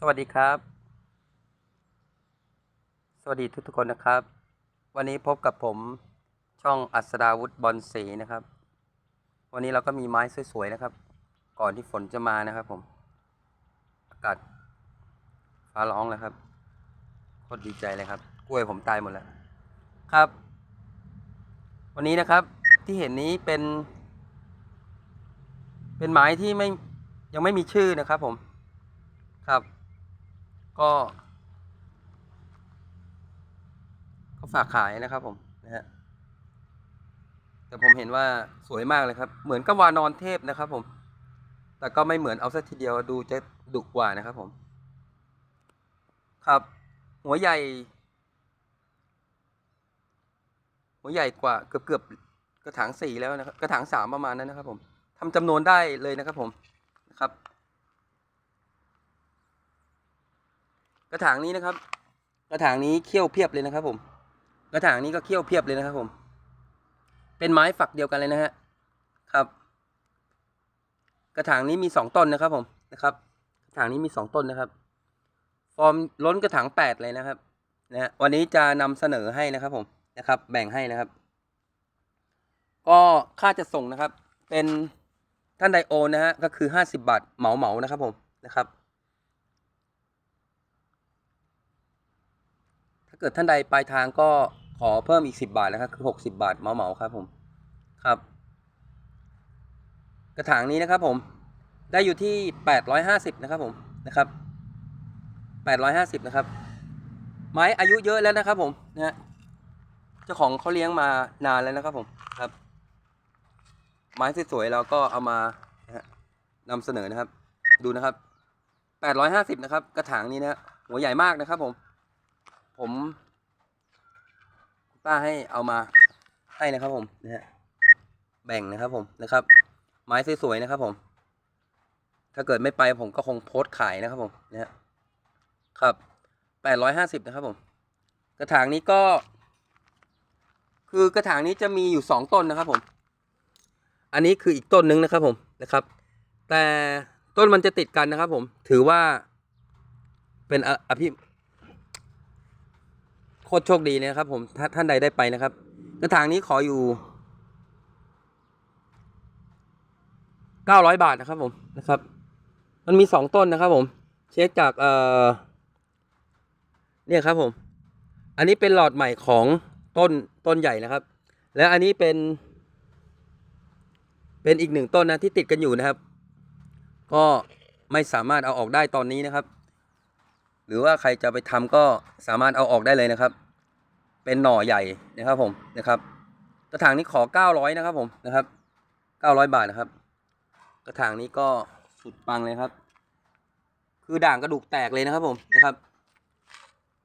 สวัสดีครับ สวัสดีทุกทุกคนนะครับ วันนี้พบกับผมช่องอัศดาวุฒิบอลสีนะครับ วันนี้เราก็มีไม้สวยๆนะครับ ก่อนที่ฝนจะมานะครับผม อากาศฟ้าร้องแล้วครับโคตรดีใจเลยครับ กล้วยผมตายหมดแล้วครับ วันนี้นะครับที่เห็นนี้เป็น เป็นไม้ที่ไม่ยังไม่มีชื่อนะครับผมครับ ก็ก็ฝากขายนะครับผมนะฮะแต่ผมเห็นว่าสวยมากเลยครับ เหมือนกับวานอนเทพนะครับ ผม แต่ก็ไม่เหมือนเอาซะทีเดียวดูจะดุกว่านะครับ ผม ครับ หัวใหญ่ หัวใหญ่กว่าเกือบเกือบกระถางสี่แล้วนะครับ กระถางสามประมาณนั้นนะครับ ผมทำจำนวนได้เลยนะครับ ผมนะครับ กระถางนี้นะครับ กระถางนี้เขี้ยวเพียบเลยนะครับ ผม กระถางนี้ก็เขี้ยวเพียบเลยนะครับ ผม เป็นไม้ฝักเดียวกันเลยนะฮะครับ กระถางนี้มีสองต้นนะครับ ผมนะครับ กระถางนี้มีสองต้นนะครับ ฟอร์มล้นกระถางแปดเลยนะครับนะฮะวันนี้จะนำเสนอให้นะครับ ผมนะครับ แบ่งให้นะครับ ก็ค่าจะส่งนะครับ เป็นท่านใดโอนะฮะก็คือห้าสิบาทเหมาเหมานะครับ ผมนะครับ ถ้า เกิดท่านใดปลายทางก็ขอเพิ่มอีกสิบาทนะครับคือหกสิบาทเหมาเหมาๆครับผมครับ กระถางนี้นะครับผมได้อยู่ที่แปดร้อยห้าสิบนะครับผมนะครับแปดร้อยห้าสิบนะครับ ไม้อายุเยอะแล้วนะครับผมนะฮะเจ้าของเขาเลี้ยงมานานแล้วนะครับผมครับ ไม้สวยๆเราก็เอามานะนำเสนอนะครับ ดูนะครับแปดร้อยห้าสิบนะครับ กระถางนี้นะฮะหัวใหญ่มากนะครับผม ผมป้าให้เอามาให้นะครับผมนะฮะแบ่งนะครับผมนะครับ ไม้สวยๆนะครับ ผม ถ้าเกิดไม่ไปผมก็คงโพสต์ขายนะครับผมนะฮะครับแปดร้อยห้าสิบนะครับผม กระถางนี้ก็ คือกระถางนี้จะมีอยู่สองต้นนะครับผม อันนี้คืออีกต้นหนึ่งนะครับผมนะครับ แต่ต้นมันจะติดกันนะครับผม ถือว่าเป็นออภิ โคตรโชคดีเลยนะครับ ผมถ้าท่านใดได้ไปนะครับกระถางนี้ขออยู่เก้าร้อยบาทนะครับผมนะครับ มันมีสองต้นนะครับ ผม เช็คจากเอ่อเนี่ยครับผม อันนี้เป็นหลอดใหม่ของต้นต้นใหญ่นะครับ แล้วอันนี้เป็น เป็นอีกหนึ่งต้นนะที่ติดกันอยู่นะครับ ก็ไม่สามารถเอาออกได้ตอนนี้นะครับ หรือว่าใครจะไปทำก็สามารถเอาออกได้เลยนะครับ เป็นหน่อใหญ่นะครับผมนะครับกระถางนี้ขอ 900 นะครับผมนะครับ 900 บาทนะครับ กระถางนี้ก็สุดปังเลยครับ คือด่างกระดูกแตกเลยนะครับผมนะครับ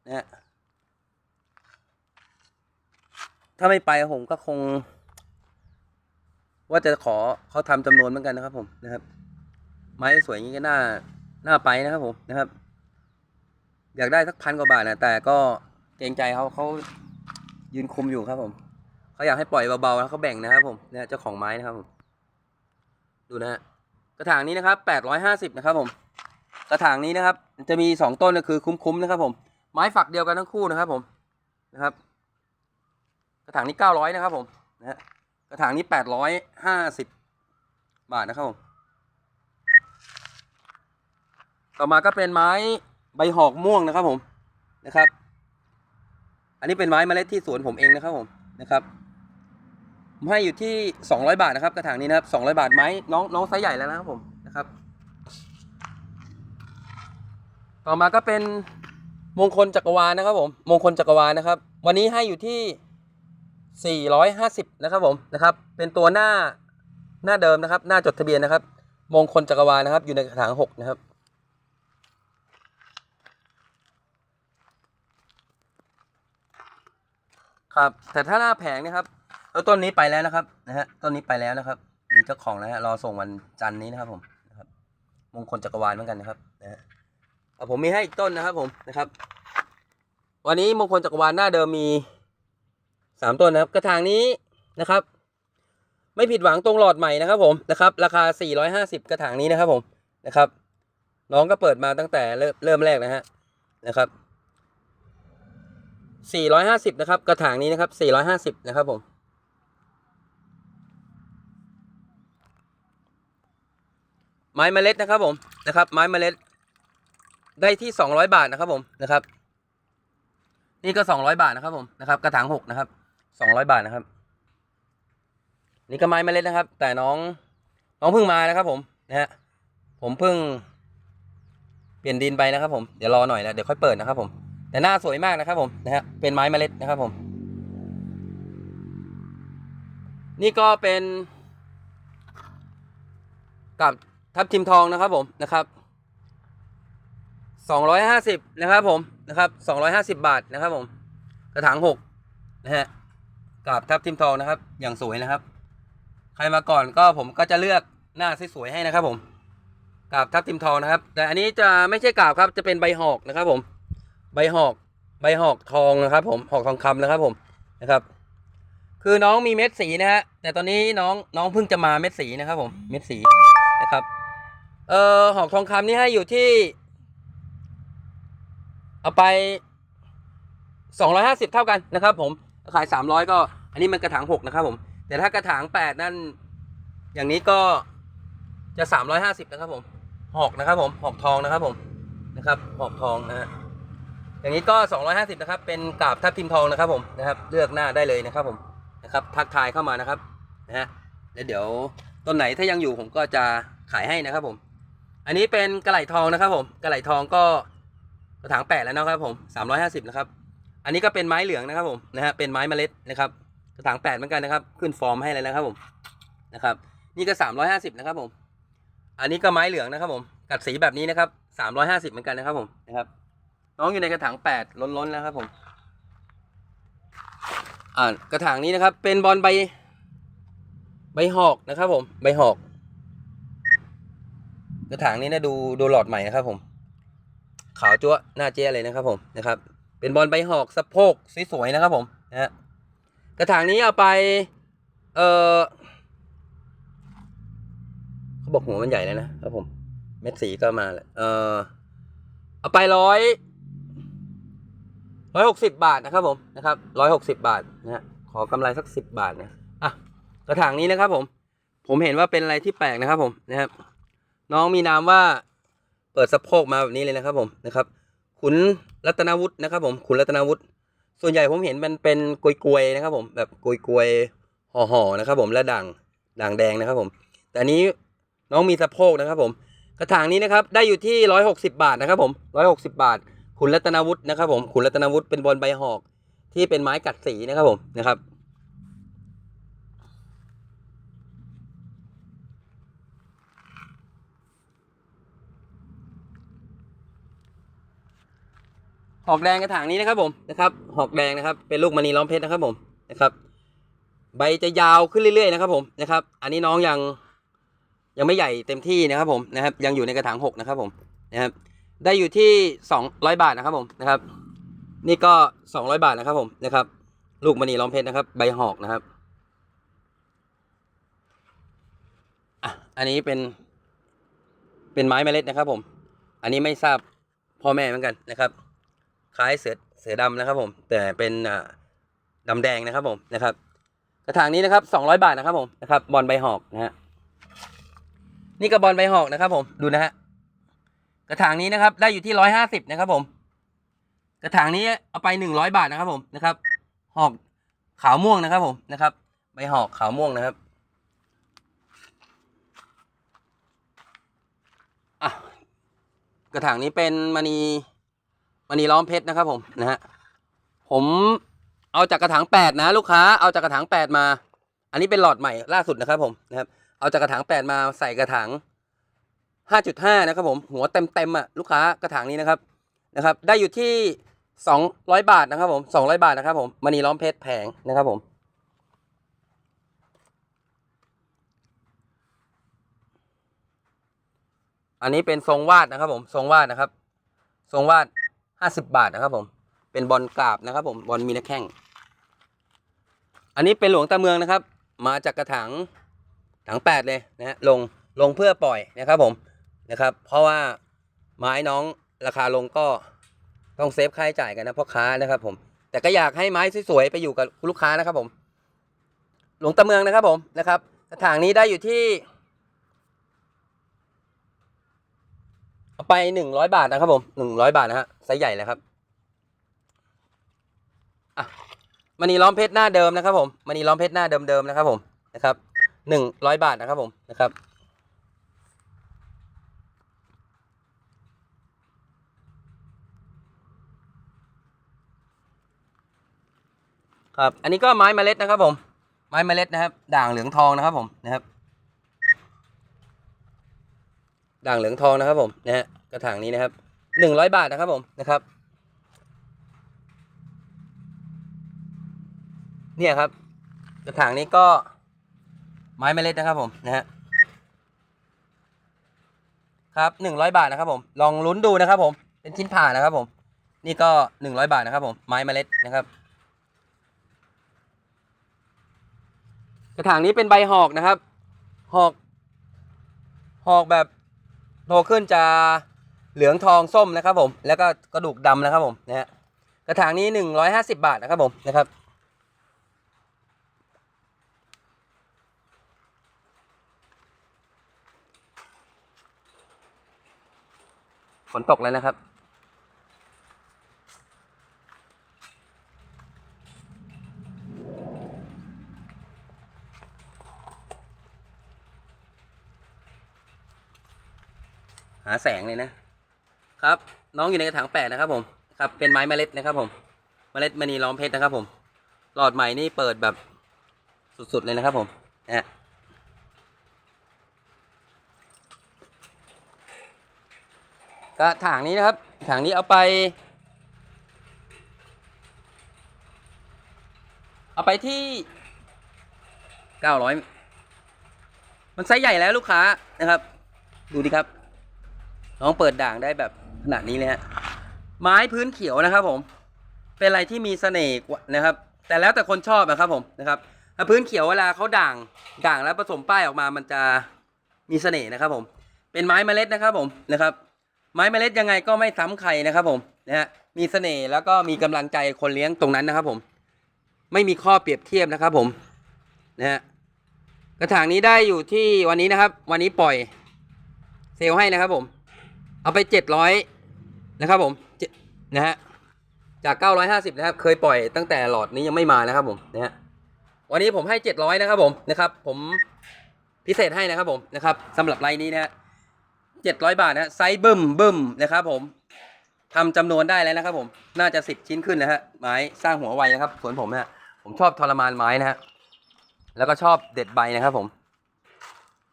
นะฮะถ้าไม่ไปผมก็คง ว่าจะขอเขาทำจำนวนเหมือนกันนะครับผมนะครับ ไม้สวยอย่างนี้ก็น่าน่าไปนะครับผมนะครับ อยากได้สักพันกว่าบาทนะแต่ก็เกรงใจเขาเขายืนคุมอยู่ครับผมเขาอยากให้ปล่อยเบาๆแล้วเขาแบ่งนะครับผมเนี่ยเจ้าของไม้นะครับผมดูนะฮะกระถางนี้นะครับแปดร้อยห้าสิบนะครับผมกระถางนี้นะครับ จะมีสองต้นก็คือคุ้มๆนะครับ ผม ไม้ฝักเดียวกันทั้งคู่นะครับ ผมนะครับ กระถางนี้เก้าร้อยนะครับ ผมนะฮะกระถางนี้แปดร้อยห้าสิบบาทนะครับผมต่อมาก็เป็นไม้ ใบหอกม่วงนะครับผมนะครับ อันนี้เป็นไม้เมล็ดที่สวนผมเองนะครับผมนะครับผมให้อยู่ที่สองร้อยบาทนะครับ กระถางนี้นะครับสองร้อยบาทไม้น้องน้องไซส์ใหญ่แล้วนะครับผมนะครับ ต่อมาก็เป็นมงคลจักรวาลนะครับผมมงคลจักรวาลนะครับ วันนี้ให้อยู่ที่ 450 นะครับผมนะครับ เป็นตัวหน้าหน้าเดิมนะครับ หน้าจดทะเบียนนะครับ มงคลจักรวาลนะครับ อยู่ในกระถางหกนะครับ ครับ แต่ถ้าหน้าแผงเนะครับเออต้นนี้ไปแล้วนะครับนะฮะต้นนี้ไปแล้วนะครับ มีเจ้าของแล้วฮะรอส่งวันจันทร์นี้นะครับ ผมนะครับ มงคลจักรวาลเหมือนกันนะครับนะฮะผมมีให้อีกต้นนะครับ ผมนะครับ วันนี้มงคลจักรวาลหน้าเดิมมีสามต้นนะครับ กระถางนี้นะครับ ไม่ผิดหวังตรงหลอดใหม่นะครับ ผมนะครับ ราคา450กระถางนี้นะครับ ผมนะครับ น้องก็เปิดมาตั้งแต่เริ่มแรกนะฮะนะครับ 450 นะครับ กระถางนี้นะครับ 450 นะครับผม ไม้เมล็ดนะครับผม นะครับ ไม้เมล็ด ได้ที่ 200 บาทนะครับผม นะครับ นี่ก็ 200 บาทนะครับผม นะครับ กระถางหกนะครับ 200 บาทนะครับ นี่ก็ไม้เมล็ดนะครับ แต่น้อง น้องเพิ่งมานะครับผม นะฮะ ผมเพิ่ง เปลี่ยนดินไปนะครับผม เดี๋ยวรอหน่อยนะ เดี๋ยวค่อยเปิดนะครับผม แต่หน้าสวยมากนะครับผมนะฮะเป็นไม้เมล็ดนะครับผม นี่ก็เป็น กับทับทิมทองนะครับผมนะครับสองร้อยห้าสิบนะครับผมนะครับสองร้อยห้าสิบบาทนะครับผม กระถางหกนะฮะกับทับทิมทองนะครับ อย่างสวยนะครับ ใครมาก่อนก็ผมก็จะเลือกหน้าสวยๆให้นะครับผมกาบทับทิมทองนะครับ แต่อันนี้จะไม่ใช่กาบครับจะเป็นใบหอกนะครับผม ใบหอกใบหอกทองนะครับ ผมหอกทองคำนะครับผมนะครับ คือน้องมีเม็ดสีนะฮะแต่ตอนนี้น้องน้องเพิ่งจะมาเม็ดสีนะครับ ผมเม็ดสีนะครับเอ่อหอกทองคำนี่ให้อยู่ที่ เอาไปสองร้อยห้าสิบเท่ากันนะครับ ผมขายสามร้อยก็ อันนี้มันกระถางหกนะครับผม แต่ถ้ากระถางแปดนั่น อย่างนี้ก็จะสามร้อยห้าสิบนะครับ ผม หอกนะครับ ผม หอกทองนะครับ ผม นะครับ หอกทองนะฮะ อย่างนี้ก็สองร้อยห้าสิบนะครับ เป็นกาบทับทิมทองนะครับผมนะครับ เลือกหน้าได้เลยนะครับผมนะครับทักทายเข้ามานะครับนะฮะแล้วเดี๋ยวต้นไหนถ้ายังอยู่ผมก็จะขายให้นะครับผม อันนี้เป็นกระไหล่ทองนะครับผมกระไหล่ทองก็กระถางแปดแล้วนะครับผมสามร้อยห้าสิบนะครับอันนี้ก็เป็นไม้เหลืองนะครับผมนะฮะเป็นไม้เมล็ดนะครับกระถางแปดเหมือนกันนะครับ ขึ้นฟอร์มให้เลยนะครับผมนะครับนี่ก็สามร้อยห้าสิบนะครับผม อันนี้ก็ไม้เหลืองนะครับผม กัดสีแบบนี้นะครับสามร้อยห้าสิบเหมือนกันนะครับผมนะครับ น้องอยู่ในกระถางแปดล้นๆแล้วครับผม อ่ากระถางนี้นะครับ เป็นบอลใบ ใบหอกนะครับ ผม ใบหอก กระถางนี้นะดูดูหลอดใหม่นะครับ ผม ขาวจั๊วหน้าเจ๊เลยนะครับ ผมนะครับ เป็นบอลใบหอกสะโพกสวยๆนะครับ ผมนะฮะกระถางนี้เอาไป เออเขาบอกหัวมันใหญ่เลยนะครับผม เม็ดสีก็มาแหละเออเอาไปร้อย ร้อยหกสิบบาทนะครับผมนะครับร้อยหกสิบบาทนะฮะขอกำไรสักสิบบาทนะอะกระถางนี้นะครับผม ผมเห็นว่าเป็นอะไรที่แปลกนะครับผมนะครับ น้องมีนามว่าเปิดสะโพกมาแบบนี้เลยนะครับผมนะครับ ขุนรัตนวุฒินะครับ ผมขุนรัตนวุฒิส่วนใหญ่ผมเห็นมันเป็นกลวยๆนะครับ ผมแบบกลวยๆห่อๆนะครับ ผมและด่างด่างแดงนะครับ ผม แต่นนี้น้องมีสะโพกนะครับ ผม กระถางนี้นะครับ ได้อยู่ที่ร้อยหกสิบาทนะครับ ผมร้อยหกสิบาท ขุนรัตนวุฒินะครับผมขุนรัตนวุฒิเป็นบอลใบหอก ที่เป็นไม้กัดสีนะครับผมนะครับหอกแดงกระถางนี้นะครับผมนะครับหอกแดงนะครับ เป็นลูกมณีล้อมเพชรนะครับผมนะครับ ใบจะยาวขึ้นเรื่อยๆนะครับผมนะครับ อันนี้น้องยังยังไม่ใหญ่เต็มที่นะครับผมนะครับ ยังอยู่ในกระถางหกนะครับผมนะครับ ได้อยู่ที่สองร้อยบาทนะครับผมนะครับ นี่ก็สองร้อยบาทนะครับผมนะครับ ลูกมณีล้อมเพชรนะครับ ใบหอกนะครับอะอันนี้เป็น เป็นไม้เมล็ดนะครับ ผม อันนี้ไม่ทราบพ่อแม่เหมือนกันนะครับ คล้ายเสือเสือดำนะครับ ผม แต่เป็นอ่าดำแดงนะครับ ผมนะครับ กระถางนี้นะครับสองร้อยบาทนะครับ ผมนะครับ บอลใบหอกนะฮะนี่ก็บอลใบหอกนะครับ ผมดูนะฮะ กระถางนี้นะครับ ได้อยู่ที่ร้อยห้าสิบนะครับผม กระถางนี้เอาไปหนึ่งร้อยบาทนะครับผมนะครับหอกขาวม่วงนะครับผมนะครับ ใบหอกขาวม่วงนะครับอะกระถางนี้เป็นมณีมณีล้อมเพชรนะครับผมนะฮะผมเอาจากกระถางแปดนะ ลูกค้าเอาจากกระถางแปดมา อันนี้เป็นหลอดใหม่ล่าสุดนะครับผมนะครับเอาจากกระถางแปดมาใส่กระถาง ห้าจุดห้านะครับผมหัวเต็มเต็มๆอะลูกค้ากระถางนี้นะครับนะครับ ได้อยู่ที่สองร้อยบาทนะครับผมสองร้อยบาทนะครับผมมณีล้อมเพชรแผงนะครับผมอันนี้เป็นทรงวาดนะครับผมทรงวาดนะครับ ทรงวาดห้าสิบบาทนะครับ ผม เป็นบอลกราบนะครับ ผมบอลมีนักแข้งอันนี้เป็นหลวงตาเมืองนะครับ มาจากกระถางถังแปดเลยนะฮะลงลงเพื่อปล่อยนะครับผม นะครับ เพราะว่าไม้น้องราคาลงก็ต้องเซฟค่าใช้จ่ายกันนะพ่อค้านะครับ ผม แต่ก็อยากให้ไม้สวยๆไปอยู่กับลูกค้านะครับ ผม หลวงตะเมืองนะครับ ผมนะครับกระถางนี้ได้อยู่ที่เอาไปหนึ่งร้อยบาทนะครับ ผมหนึ่งร้อยบาทนะฮะไซส์ใหญ่เลยครับอะมณีล้อมเพชรหน้าเดิมนะครับ ผมมณีล้อมเพชรหน้าเดิมๆนะครับ ผมนะครับหนึ่งร้อยบาทนะครับ ผมนะครับ ครับ อันนี้ก็ไม้เมล็ดนะครับผม ไม้เมล็ดนะครับ ด่างเหลืองทองนะครับผมนะครับ ด่างเหลืองทองนะครับผมนะฮะกระถางนี้นะครับหนึ่งร้อยบาทนะครับผมนะครับ เนี่ยครับ กระถางนี้ก็ไม้เมล็ดนะครับผมนะฮะครับหนึ่งร้อยบาทนะครับผม ลองลุ้นดูนะครับผม เป็นชิ้นผ่านะครับผม นี่ก็หนึ่งร้อยบาทนะครับผม ไม้เมล็ดนะครับ กระถางนี้เป็นใบหอกนะครับ หอก หอกแบบโตขึ้นจะเหลืองทองส้มนะครับผม แล้วก็กระดูกดำนะครับผมนะฮะกระถางนี้หนึ่งร้อยห้าสิบาทนะครับผมนะครับ ฝนตกแล้วนะครับ หาแสงเลยนะครับ น้องอยู่ในกระถางแปดนะครับ ผมครับเป็นไม้เมล็ดนะครับ ผมเมล็ดมณีล้อมเพชรนะครับ ผม หลอดใหม่นี่เปิดแบบสุดๆเลยนะครับ ผมนะกระถางนี้นะครับถางนี้เอาไป เอาไปที่เก้าร้อยมันไซส์ใหญ่แล้วลูกค้านะครับ ดูดิครับ น้องเปิดด่างได้แบบขนาดนี้เลยฮะไม้พื้นเขียวนะครับ ผม เป็นอะไรที่มีเสน่ห์นะครับ แต่แล้วแต่คนชอบนะครับ ผมนะครับถ้าพื้นเขียวเวลาเขาด่างด่างแล้วผสมป้ายออกมามันจะมีเสน่ห์นะครับ ผม เป็นไม้เมล็ดนะครับ ผมนะครับ ไม้เมล็ดยังไงก็ไม่ซ้ำใครนะครับ ผมนะฮะมีเสน่ห์แล้วก็มีกำลังใจคนเลี้ยงตรงนั้นนะครับ ผม ไม่มีข้อเปรียบเทียบนะครับ ผมนะฮะกระถางนี้ได้อยู่ที่วันนี้นะครับ วันนี้ปล่อย เซลให้นะครับผม เอาไปเจ็ดร้อยนะครับผมนะฮะจากเก้าร้อยห้าสิบนะครับ เคยปล่อยตั้งแต่หลอดนี้ยังไม่มานะครับผมนะฮะวันนี้ผมให้เจ็ดร้อยนะครับผมนะครับ ผมพิเศษให้นะครับผมนะครับสำหรับไลน์นี้นะฮะเจ็ดร้อยบาทนะไซส์บึ้มบึ้มนะครับผมทำจำนวนได้แล้วนะครับ ผมน่าจะสิบชิ้นขึ้นนะฮะไม้สร้างหัวไวนะครับสวนผมนะฮะผมชอบทรมานไม้นะฮะแล้วก็ชอบเด็ดใบนะครับผม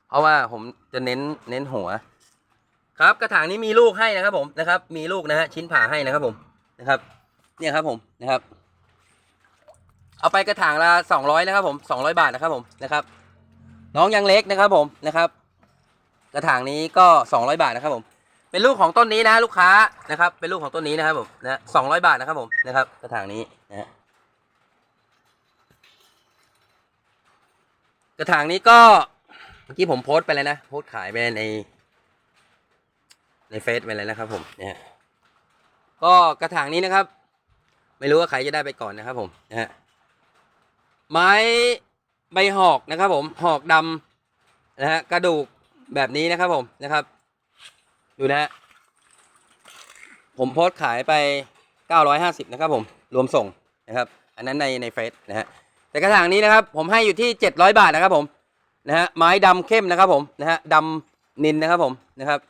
เพราะว่าผมจะเน้นเน้นหัว ครับกระถางนี้มีลูกให้นะครับผมนะครับ มีลูกนะฮะชิ้นผ่าให้นะครับผมนะครับ เนี่ยครับผมนะครับ เอาไปกระถางละสองร้อยนะครับผมสองร้อยบาทนะครับผมนะครับ น้องยังเล็กนะครับผมนะครับ กระถางนี้ก็สองร้อยบาทนะครับผม เป็นลูกของต้นนี้นะลูกค้านะครับ เป็นลูกของต้นนี้นะครับผมนะสองร้อยบาทนะครับผมนะครับ กระถางนี้นะฮะกระถางนี้ก็เมื่อกี้ผมโพสต์ไปเลยนะโพสต์ขายไปใน ในเฟซไปเลยนะครับผมเนี่ยก็กระถางนี้นะครับ ไม่รู้ว่าใครจะได้ไปก่อนนะครับผมนะฮะไม้ใบหอกนะครับผมหอกดำนะฮะกระดูกแบบนี้นะครับผมนะครับ ดูนะฮะผมโพสต์ขายไป 950 นะครับผมรวมส่งนะครับ อันนั้นในในเฟซนะฮะแต่กระถางนี้นะครับ ผมให้อยู่ที่ 700 บาทนะครับผมนะฮะไม้ดำเข้มนะครับผมนะฮะดำนินนะครับผมนะครับ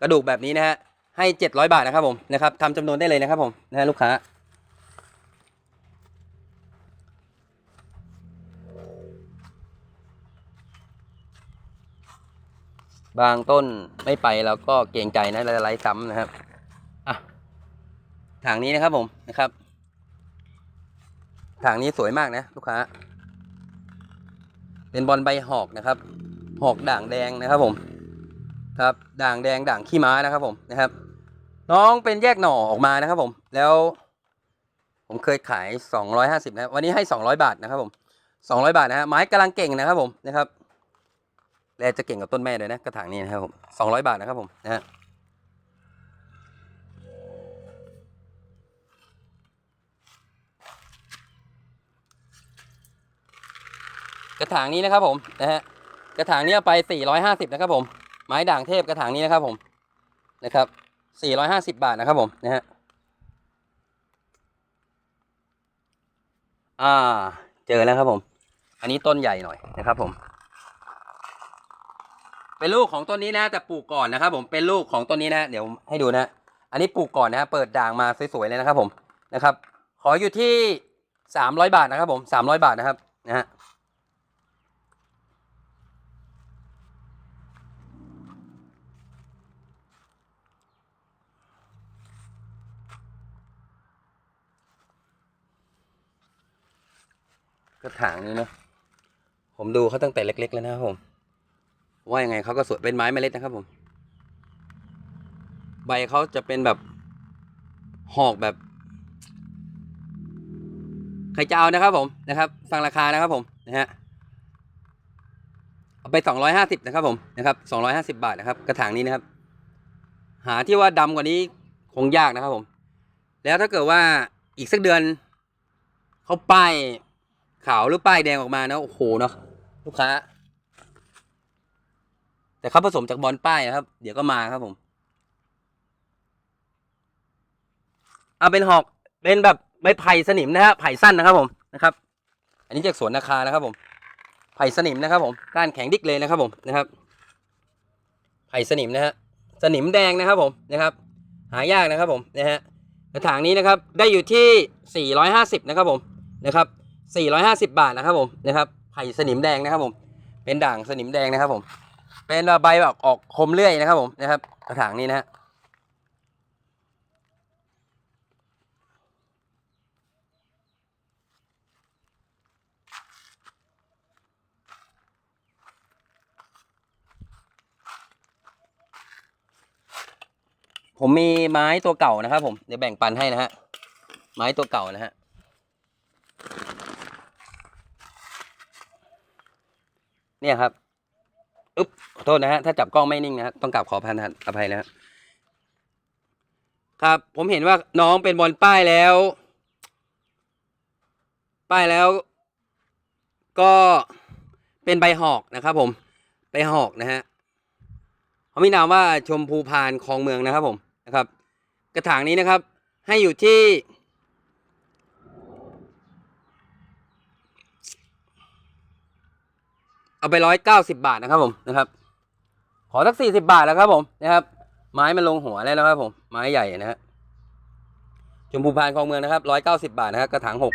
กระดูกแบบนี้นะฮะให้ 700 บาทนะครับผมนะครับทำจำนวนได้เลยนะครับผมนะฮะลูกค้า บางต้นไม่ไปเราก็เกรงใจนะเราจะไล่ซ้ำนะครับอะถางนี้นะครับผมนะครับถางนี้สวยมากนะลูกค้า เป็นบอลใบหอกนะครับ หอกด่างแดงนะครับผม ครับด่างแดงด่างขี้ม้านะครับผมนะครับ น้องเป็นแยกหน่อออกมานะครับผม แล้วผมเคยขาย 250นะวันนี้ให้ 200 บาทนะครับผม200 บาทนะฮะไม้กำลังเก่งนะครับผมนะครับแลจะเก่งกับต้นแม่เลยนะกระถางนี้นะครับผม200 บาทนะครับผมนะฮะกระถางนี้นะครับผมนะฮะกระถางนี้ไป 450 นะครับผม ไม้ด่างเทพกระถางนี้นะครับผมนะครับ450บาทนะครับผมนะฮะอ่า เจอแล้วครับผม อันนี้ต้นใหญ่หน่อยนะครับผม เป็นลูกของต้นนี้นะ แต่ปลูกก่อนนะครับ ผมเป็นลูกของต้นนี้นะ เดี๋ยวให้ดูนะ อันนี้ปลูกก่อนนะเปิดด่างมาสวยๆเลยนะครับผมนะครับ ขออยู่ที่300บาทนะครับผม300บาทนะครับนะฮะ ระถางนี้เนอะผมดูเขาตั้งแต่เล็ก ๆ แล้วนะครับผม ว่ายังไงเขาก็สวยเป็นไม้เมล็ดนะครับผม ใบเขาจะเป็นแบบหอกแบบใครจะเอานะครับผมนะครับ ฟังราคานะครับผมนะฮะเอาไปสองร้อยห้าสิบนะครับผมนะครับสองร้อยห้าสิบาทนะครับ กระถางนี้นะครับ หาที่ว่าดำกว่านี้คงยากนะครับผม แล้วถ้าเกิดว่าอีกสักเดือนเขาป้าย ขาวหรือป้ายแดงออกมานะโอ้โหเนาะลูกค้า แต่เขาผสมจากบอลป้ายนะครับ เดี๋ยวก็มาครับผมเอาเป็นหอกเป็นแบบใบไผ่สนิมนะฮะไผ่สั้นนะครับผมนะครับ อันนี้จากสวนนาคานะครับผมไผ่สนิมนะครับ ผมก้านแข็งดิกเลยนะครับผมนะครับไผ่สนิมนะฮะสนิมแดงนะครับผมนะครับ หายากนะครับผมนะฮะกระถางนี้นะครับได้อยู่ที่ 450 นะครับผมนะครับ 450 บาทนะครับผมนะครับไผ่สนิมแดงนะครับผม เป็นด่างสนิมแดงนะครับผม เป็นใบแบบออกคมเลื่อยนะครับผมนะครับกระถางนี้นะฮะผมมีไม้ตัวเก่านะครับผมเดี๋ยวแบ่งปันให้นะฮะไม้ตัวเก่านะฮะ เนี่ยครับอึ๊บขอโทษนะฮะถ้าจับกล้องไม่นิ่งนะฮะต้องกราบขอพันธ์อภัยนะฮะครับ ผมเห็นว่าน้องเป็นบอลป้ายแล้ว ป้ายแล้ว ก็เป็นใบหอกนะครับ ผมใบหอกนะฮะเขามีนามว่าชมพูพานคลองเมืองนะครับ ผมนะครับ กระถางนี้นะครับ ให้อยู่ที่ เอาไปร้อยเก้าสิบาทนะครับผมนะครับ ขอสักสี่สิบาทแล้วครับผมนะครับ ไม้มันลงหัวแล้วนะครับ ผม ไม้ใหญ่นะฮะชมพูพานคลองเมืองนะครับร้อยเก้าสิบาทนะครับกระถางหก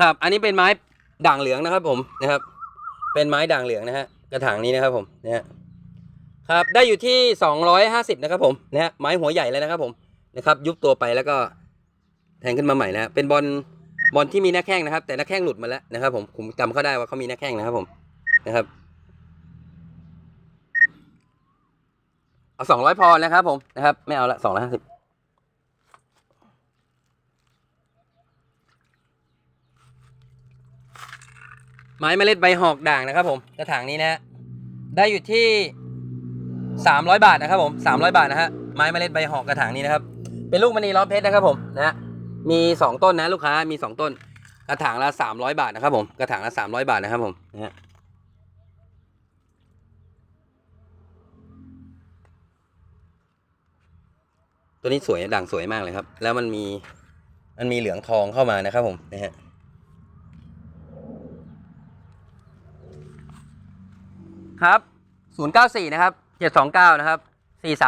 ครับ อันนี้เป็นไม้ด่างเหลืองนะครับ ผมนะครับ เป็นไม้ด่างเหลืองนะฮะกระถางนี้นะครับ ผมนะฮะครับได้อยู่ที่สองร้อยห้าสิบนะครับ ผมนะฮะไม้หัวใหญ่เลยนะครับ ผมนะครับ ยุบตัวไปแล้วก็แทงขึ้นมาใหม่นะฮะเป็นบอล บอลที่มีหน้าแข้งนะครับ แต่หน้าแข้งหลุดมาแล้วนะครับ ผมผมจำเขาได้ว่าเขามีหน้าแข้งนะครับ ผมนะครับเอาสองร้อยพอนะครับ ผมนะครับ ไม่เอาละสองร้อยห้าสิบไม้เมล็ดใบหอกด่างนะครับ ผมกระถางนี้นะฮะได้อยู่ที่สามร้อยบาทนะครับ ผมสามร้อยบาทนะฮะไม้เมล็ดใบหอกกระถางนี้นะครับ เป็นลูกมณีล้อมเพชรนะครับ ผมนะฮะ มีสองต้นนะลูกค้ามีสองต้น กระถางละสามร้อยบาทนะครับผมกระถางละสามร้อยบาทนะครับผมนะฮะตัวนี้สวยด่างสวยมากเลยครับ แล้วมันมีมันมีเหลืองทองเข้ามานะครับผมนะฮะครับ 094 นะครับ 729 นะครับ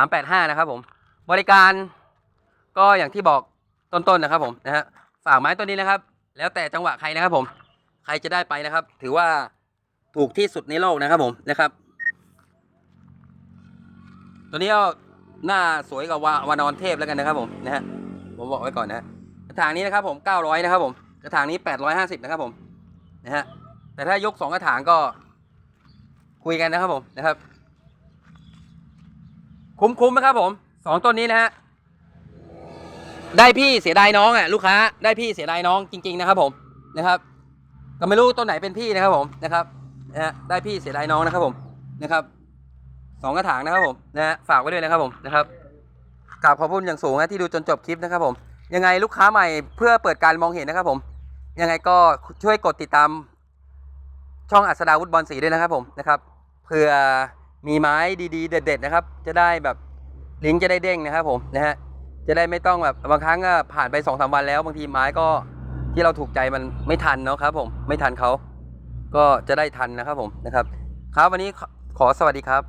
4385 นะครับผม บริการก็อย่างที่บอก ต้นๆนะครับผมนะฮะฝากไม้ตัวนี้นะครับ แล้วแต่จังหวะใครนะครับผม ใครจะได้ไปนะครับ ถือว่าถูกที่สุดในโลกนะครับผมนะครับ ตัวนี้ก็หน้าสวยกว่าวาวานอนเทพแล้วกันนะครับผมนะฮะผมบอกไว้ก่อนนะกระถางนี้นะครับผม900นะครับผมกระถางนี้850นะครับผมนะฮะแต่ถ้ายกสองกระถางก็คุยกันนะครับผมนะครับ คุ้มๆนะครับผมสองต้นนี้นะฮะ ได้พี่เสียดายน้องอะลูกค้าได้พี่เสียดายน้องจริง ๆนะครับผมนะครับก็ไม่รู้ต้นไหนเป็นพี่นะครับผมนะครับนะฮะได้พี่เสียดายน้องนะครับผมนะครับสองกระถางนะครับผมนะฮะฝากไว้ด้วยนะครับผมนะครับกราบขอบคุณอย่างสูงนะที่ดูจนจบคลิปนะครับผมยังไงลูกค้าใหม่เพื่อเปิดการมองเห็นนะครับผม ยังไงก็ช่วยกดติดตาม ช่องอัศดาวุฒบอลสีด้วยนะครับผมนะครับเผื่อมีไม้ดีๆ เด็ด ๆ นะครับ จะได้แบบลิงก์จะได้เด้งนะครับผมนะฮะ จะได้ไม่ต้องแบบบางครั้งก็ผ่านไปสองสามวันแล้ว บางทีไม้ก็ที่เราถูกใจมันไม่ทันเนาะครับ ผมไม่ทันเขาก็จะได้ทันนะครับผมนะครับ ครับวันนี้ขอขอสวัสดีครับ